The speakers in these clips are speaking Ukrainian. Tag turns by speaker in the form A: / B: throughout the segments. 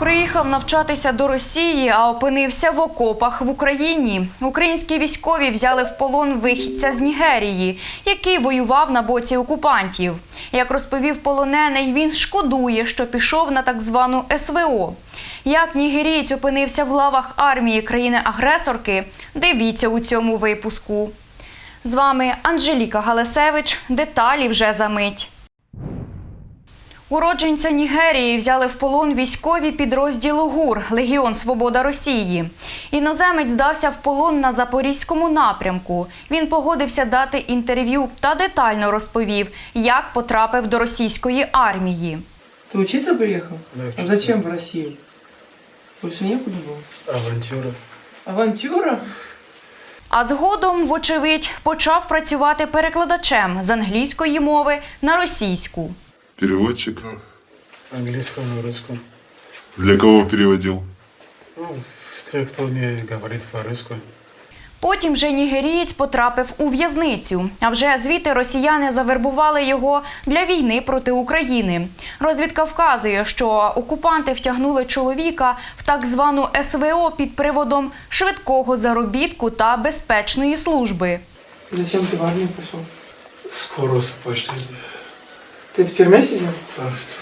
A: Приїхав навчатися до Росії, а опинився в окопах в Україні. Українські військові взяли в полон вихідця з Нігерії, який воював на боці окупантів. Як розповів полонений, він шкодує, що пішов на так звану СВО. Як нігерієць опинився в лавах армії країни-агресорки, дивіться у цьому випуску. З вами Анжеліка Галасевич. Деталі вже за мить. Уродженця Нігерії взяли в полон військові підрозділу ГУР Легіон Свобода Росії. Іноземець здався в полон на запорізькому напрямку. Він погодився дати інтерв'ю та детально розповів, як потрапив до російської армії.
B: Ты учиться приехал?
C: Да,
B: А зачем в Россию? Больше некуда было?
C: Авантюра.
B: Авантюра?
A: А згодом, вочевидь, почав працювати перекладачем з англійської мови на російську.
D: Переводчик.
C: Английского на русском.
D: Для кого переводил?
C: Ну, те, кто умеет говорить по-русски.
A: Потім же нігерієць потрапив у в'язницю. А вже звідти росіяни завербували його для війни проти України. Розвідка вказує, що окупанти втягнули чоловіка в так звану СВО під приводом швидкого заробітку та безпечної служби.
B: Зачем ты в армию пошел?
C: Скоро освобождение.
B: Ты в тюрьме сидел?
C: Да, всё.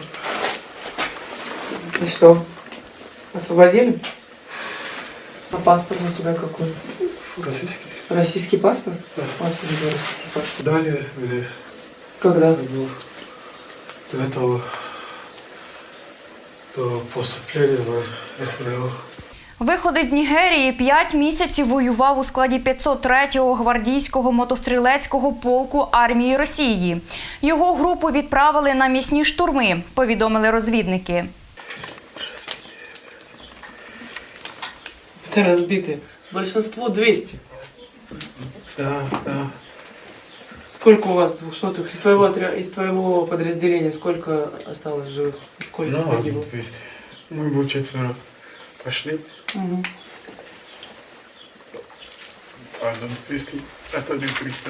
B: И что? Освободили? А паспорт у тебя какой?
C: Российский.
B: Российский паспорт?
C: Да.
B: Откуда у тебя российский паспорт?
C: Далее мне
B: Когда?
C: ну, до этого до поступления в СВО.
A: Виходить з Нігерії 5 місяців воював у складі 503-го гвардійського мотострілецького полку армії Росії. Його групу відправили на місні штурми, повідомили розвідники.
B: Это разбитые. Большинство 200.
C: Да, да.
B: Сколько у вас двухсотых? Из твоего, отря- из твоего подразделения сколько осталось живых? И Сколько
C: Ну,
B: погибло?
C: ладно, 200. Мы бы четверо пошли.
B: Мгм.
C: Ладно, 200. Остальных 300.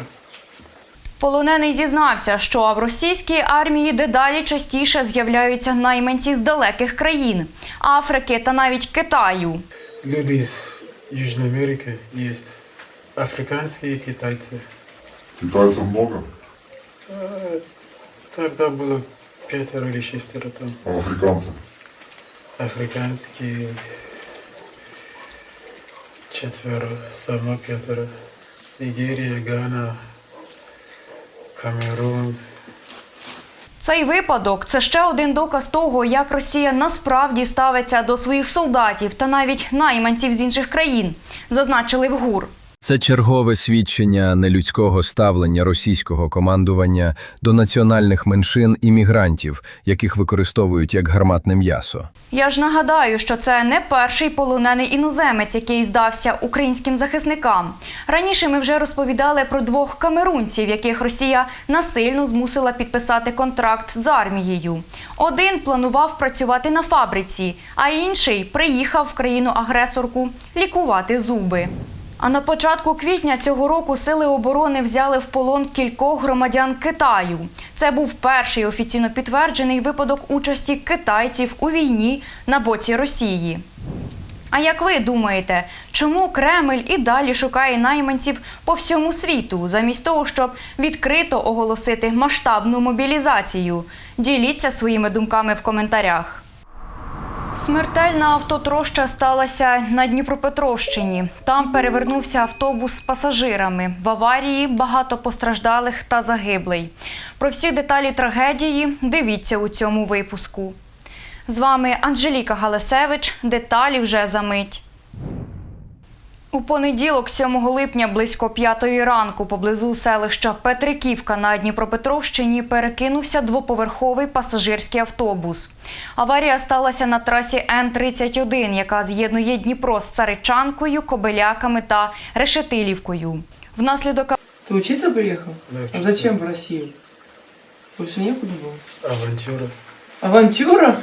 A: Полонений зізнався, що в російській армії дедалі частіше з'являються найманці з далеких країн Африки та навіть Китаю.
C: Люди из Южной Америки есть. Африканские и китайцы.
D: Китайцев много,
C: А, Тогда было пятеро или шестеро там.
D: а африканцев?
C: Африканские четверо, само пятеро. Нигерия, Гана, Камерун.
A: Цей випадок це ще один доказ того, як Росія насправді ставиться до своїх солдатів та навіть найманців з інших країн, зазначили в ГУР.
E: Це чергове свідчення нелюдського ставлення російського командування до національних меншин і мігрантів, яких використовують як гарматне м'ясо.
A: Я ж нагадаю, що це не перший полонений іноземець, який здався українським захисникам. Раніше ми вже розповідали про двох камерунців, яких Росія насильно змусила підписати контракт з армією. Один планував працювати на фабриці, а інший приїхав в країну-агресорку лікувати зуби. А на початку квітня цього року сили оборони взяли в полон кількох громадян Китаю. Це був перший офіційно підтверджений випадок участі китайців у війні на боці Росії. А як ви думаєте, чому Кремль і далі шукає найманців по всьому світу, замість того, щоб відкрито оголосити масштабну мобілізацію? Діліться своїми думками в коментарях. Смертельна автотроща сталася на Дніпропетровщині. Там перевернувся автобус з пасажирами. В аварії багато постраждалих та загиблий. Про всі деталі трагедії дивіться у цьому випуску. З вами Анжеліка Галасевич. Деталі вже за мить. У понеділок, 7 липня, близько 5 ранку, поблизу селища Петриківка на Дніпропетровщині перекинувся двоповерховий пасажирський автобус. Аварія сталася на трасі Н-31, яка з'єднує Дніпро з Царичанкою, Кобеляками та Решетилівкою. Внаслідок
B: Ты учиться приехал?
C: Да,
B: А зачем в Россию? Больше некуда было?
C: Авантюра.
B: Авантюра?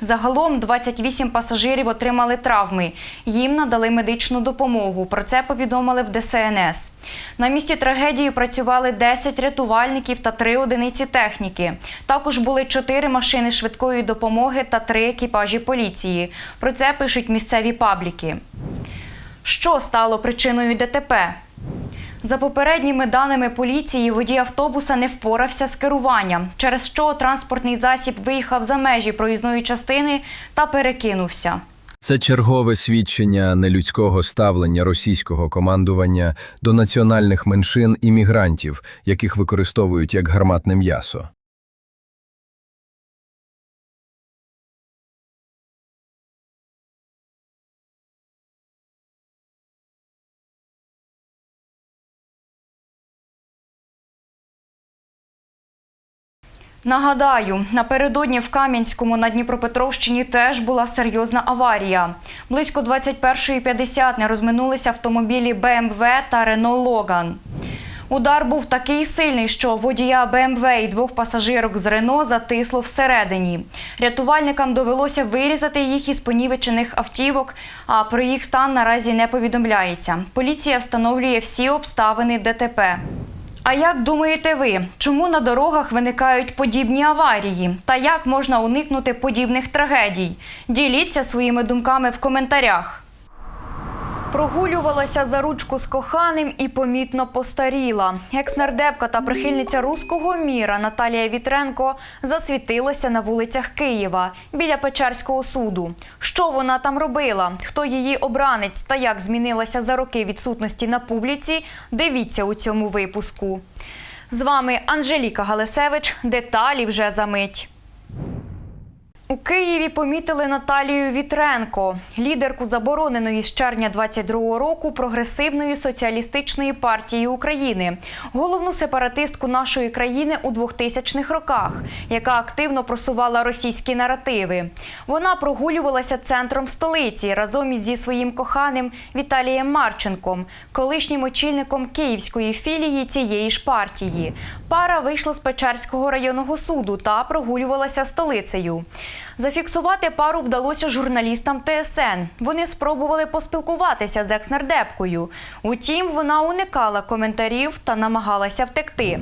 A: Загалом 28 пасажирів отримали травми. Їм надали медичну допомогу. Про це повідомили в ДСНС. На місці трагедії працювали 10 рятувальників та 3 одиниці техніки. Також були 4 машини швидкої допомоги та 3 екіпажі поліції. Про це пишуть місцеві пабліки. Що стало причиною ДТП? За попередніми даними поліції, водій автобуса не впорався з керуванням, через що транспортний засіб виїхав за межі проїзної частини та перекинувся.
E: Це чергове свідчення нелюдського ставлення російського командування до національних меншин і мігрантів, яких використовують як гарматне м'ясо.
A: Нагадаю, напередодні в Кам'янському на Дніпропетровщині теж була серйозна аварія. Близько 21.50 не розминулися автомобілі БМВ та Рено Логан. Удар був такий сильний, що водія БМВ і двох пасажирок з Рено затисло всередині. Рятувальникам довелося вирізати їх із понівечених автівок, а про їх стан наразі не повідомляється. Поліція встановлює всі обставини ДТП. А як думаєте ви, чому на дорогах виникають подібні аварії? Та як можна уникнути подібних трагедій? Діліться своїми думками в коментарях. Прогулювалася за ручку з коханим і помітно постаріла. Екс-нардепка та прихильниця руського міра Наталія Вітренко засвітилася на вулицях Києва біля Печерського суду. Що вона там робила? Хто її обранець та як змінилася за роки відсутності на публіці? Дивіться у цьому випуску. З вами Анжеліка Галисевич. Деталі вже за мить. У Києві помітили Наталію Вітренко, лідерку забороненої з червня 22-го року прогресивної соціалістичної партії України, головну сепаратистку нашої країни у 2000-х роках, яка активно просувала російські наративи. Вона прогулювалася центром столиці разом із своїм коханим Віталієм Марченком, колишнім очільником київської філії цієї ж партії. Пара вийшла з Печерського районного суду та прогулювалася столицею. Зафіксувати пару вдалося журналістам ТСН. Вони спробували поспілкуватися з екснардепкою. Утім, вона уникала коментарів та намагалася втекти.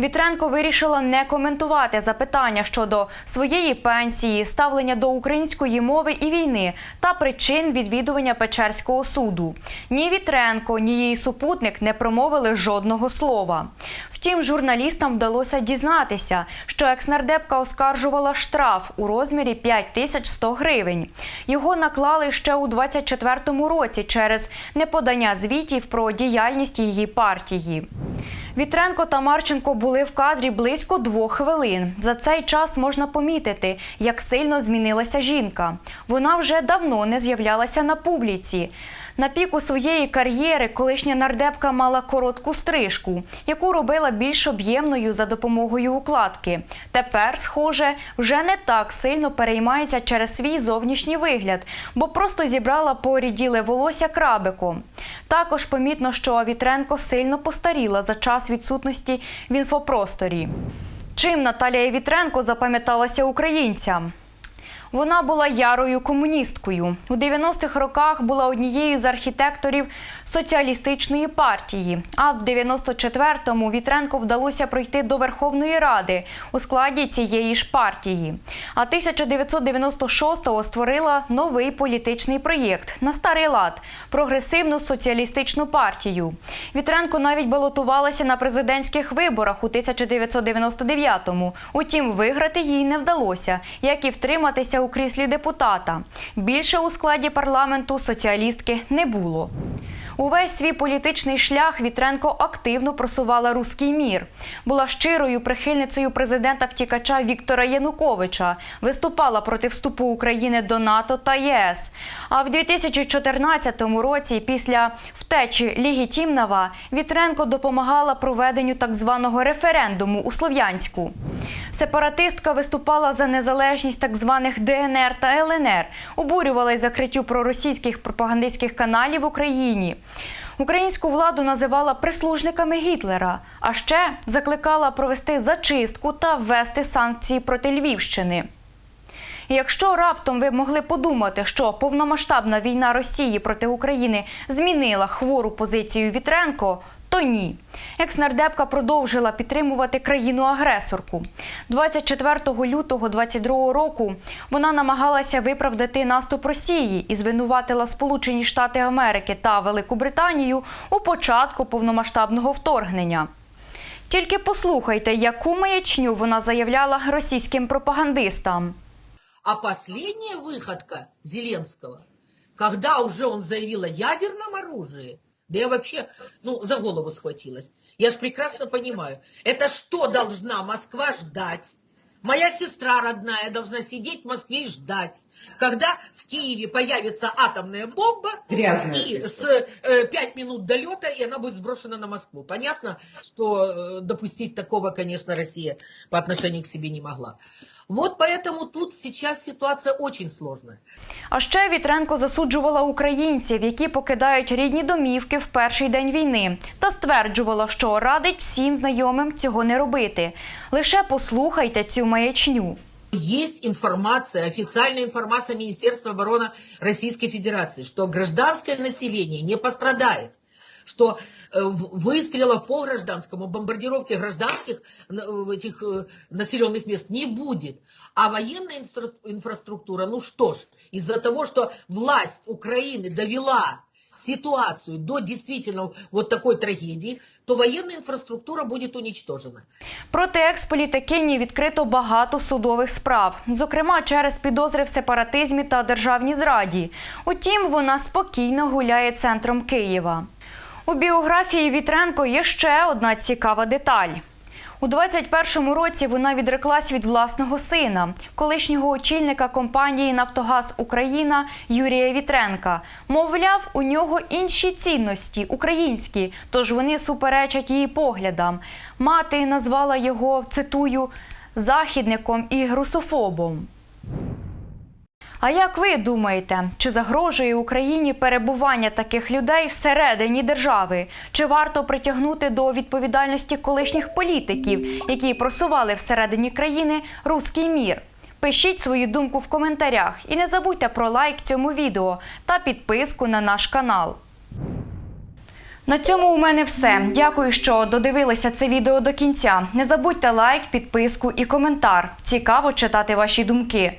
A: Вітренко вирішила не коментувати запитання щодо своєї пенсії, ставлення до української мови і війни та причин відвідування Печерського суду. Ні Вітренко, ні її супутник не промовили жодного слова. Втім, журналістам вдалося дізнатися, що екснардепка оскаржувала штраф у розмірі 5100 гривень. Його наклали ще у 24-му році через неподання звітів про діяльність її партії. Вітренко та Марченко були в кадрі близько двох хвилин. За цей час можна помітити, як сильно змінилася жінка. Вона вже давно не з'являлася на публіці. На піку своєї кар'єри колишня нардепка мала коротку стрижку, яку робила більш об'ємною за допомогою укладки. Тепер, схоже, вже не так сильно переймається через свій зовнішній вигляд, бо просто зібрала поріділе волосся крабиком. Також помітно, що Вітренко сильно постаріла за час відсутності в інфопросторі. Чим Наталія Вітренко запам'яталася українцям? Вона була ярою комуністкою. У 90-х роках була однією з архітекторів соціалістичної партії. А в 94-му Вітренко вдалося пройти до Верховної Ради у складі цієї ж партії. А 1996-го створила новий політичний проєкт на старий лад прогресивну соціалістичну партію. Вітренко навіть балотувалася на президентських виборах у 1999-му. Утім, виграти їй не вдалося, як і втриматися у кріслі депутата. Більше у складі парламенту соціалістки не було. Увесь свій політичний шлях Вітренко активно просувала руський мір. Була щирою прихильницею президента втікача Віктора Януковича, виступала проти вступу України до НАТО та ЄС. А в 2014 році, після втечі Ліги Тімнава, Вітренко допомагала проведенню так званого референдуму у Слов'янську. Сепаратистка виступала за незалежність так званих ДНР та ЛНР, обурювала й закриттю проросійських пропагандистських каналів в Україні. Українську владу називала прислужниками Гітлера, а ще закликала провести зачистку та ввести санкції проти Львівщини. Якщо раптом ви могли подумати, що повномасштабна війна Росії проти України змінила хвору позицію Вітренко, то ні. Екснардепка продовжила підтримувати країну-агресорку. 24 лютого 22 року вона намагалася виправдати наступ Росії і звинуватила Сполучені Штати Америки та Велику Британію у початку повномасштабного вторгнення. Тільки послухайте, яку маячню вона заявляла російським пропагандистам.
F: А последняя выходка Зеленского, когда уже он заявил о ядерном оружии, да я вообще, ну, за голову схватилась. Я ж прекрасно понимаю, это что должна Москва ждать? Моя сестра родная должна сидеть в Москве и ждать, когда в Киеве появится атомная бомба, и с э, пять минут долета, и она будет сброшена на Москву. Понятно, что э, допустить такого, конечно, Россия по отношению к себе не могла. Вот поэтому тут сейчас ситуация очень сложная.
A: А ще Вітренко засуджувала українців, які покидають рідні домівки в перший день війни, та стверджувала, що радить всім знайомим цього не робити. Лише послухайте цю маячню.
F: Есть информация, официальная информация Министерства обороны Российской Федерации, что гражданское население не пострадает, что э, в- выстрелов по гражданскому, бомбардировки гражданских э, в этих э, населенных мест не будет. А военная инстра- инфраструктура, ну что ж, из-за того, что власть Украины довела ситуацию до действительно вот такой трагедии, то военная инфраструктура будет уничтожена.
A: Проти експолітикині відкрито багато судових справ, зокрема через підозри в сепаратизмі та державній зраді. Утім, вона спокійно гуляє центром Києва. У біографії Вітренко є ще одна цікава деталь. У 21-му році вона відреклась від власного сина, колишнього очільника компанії Нафтогаз Україна Юрія Вітренка. Мовляв, у нього інші цінності, українські, тож вони суперечать її поглядам. Мати назвала його, цитую, західником і русофобом. А як ви думаєте, чи загрожує Україні перебування таких людей всередині держави? Чи варто притягнути до відповідальності колишніх політиків, які просували всередині країни руський мір? Пишіть свою думку в коментарях і не забудьте про лайк цьому відео та підписку на наш канал. На цьому у мене все. Дякую, що додивилися це відео до кінця. Не забудьте лайк, підписку і коментар. Цікаво читати ваші думки.